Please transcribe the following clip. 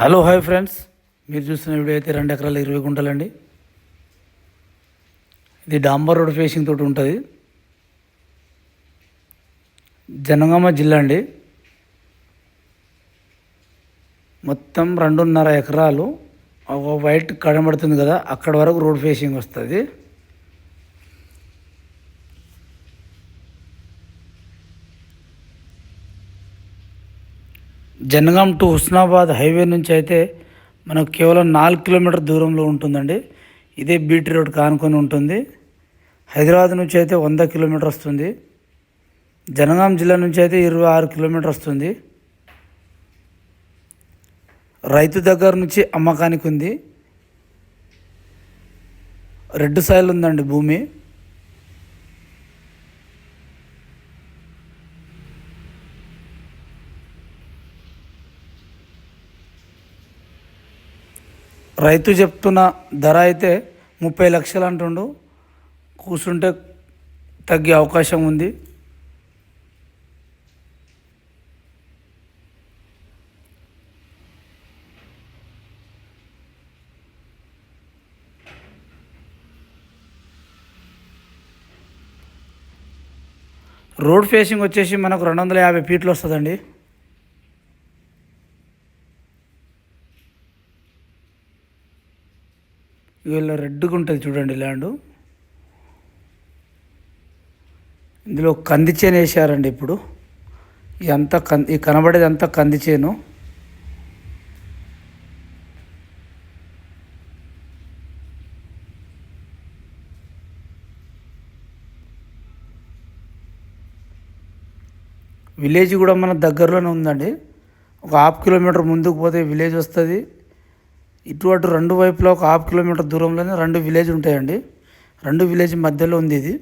Hello hi friends. మీరు చూసిన video అయితే రెండు ఎకరాలు ఇరవై గుంటలండి. ఇది డాంబర్ రోడ్ ఫేసింగ్ తోటి ఉంటుంది. జనగామ జిల్లా అండి. మొత్తం రెండున్నర ఎకరాలు. ఒక వైట్ కనబడుతుంది కదా అక్కడ వరకు రోడ్ ఫేసింగ్ వస్తుంది. జనగాం టు హుస్నాబాద్ హైవే నుంచి అయితే మనకు కేవలం నాలుగు కిలోమీటర్ దూరంలో ఉంటుందండి. ఇదే బీటీ రోడ్ కానుకొని ఉంటుంది. హైదరాబాద్ నుంచి అయితే వంద కిలోమీటర్ వస్తుంది. జనగాం జిల్లా నుంచి అయితే ఇరవై ఆరు కిలోమీటర్ వస్తుంది. రైతు దగ్గర నుంచి అమ్మకానికి ఉంది. రెడ్ సాయిల్ ఉందండి భూమి. రైతు చెప్తున్న ధర అయితే ముప్పై లక్షలు అంటుండు. కూర్చుంటే తగ్గే అవకాశం ఉంది. రోడ్ ఫేసింగ్ వచ్చేసి మనకు రెండు వందల యాభై ఫీట్లు వస్తుందండి. వీళ్ళ రెడ్గా ఉంటుంది చూడండి ల్యాండ్. ఇందులో కంది చేను వేసారండి ఇప్పుడు. ఇదంతా కంది ఈ కనబడేది అంతా కంది చేను. విలేజ్ కూడా మన దగ్గరలోనే ఉందండి. ఒక హాఫ్ కిలోమీటర్ ముందుకు పోతే విలేజ్ వస్తుంది. ఇటు అటు రెండు వైపులా ఒక హాఫ్ కిలోమీటర్ దూరంలోనే రెండు విలేజ్ ఉంటాయండి. రెండు విలేజ్ మధ్యలో ఉంది ఇది.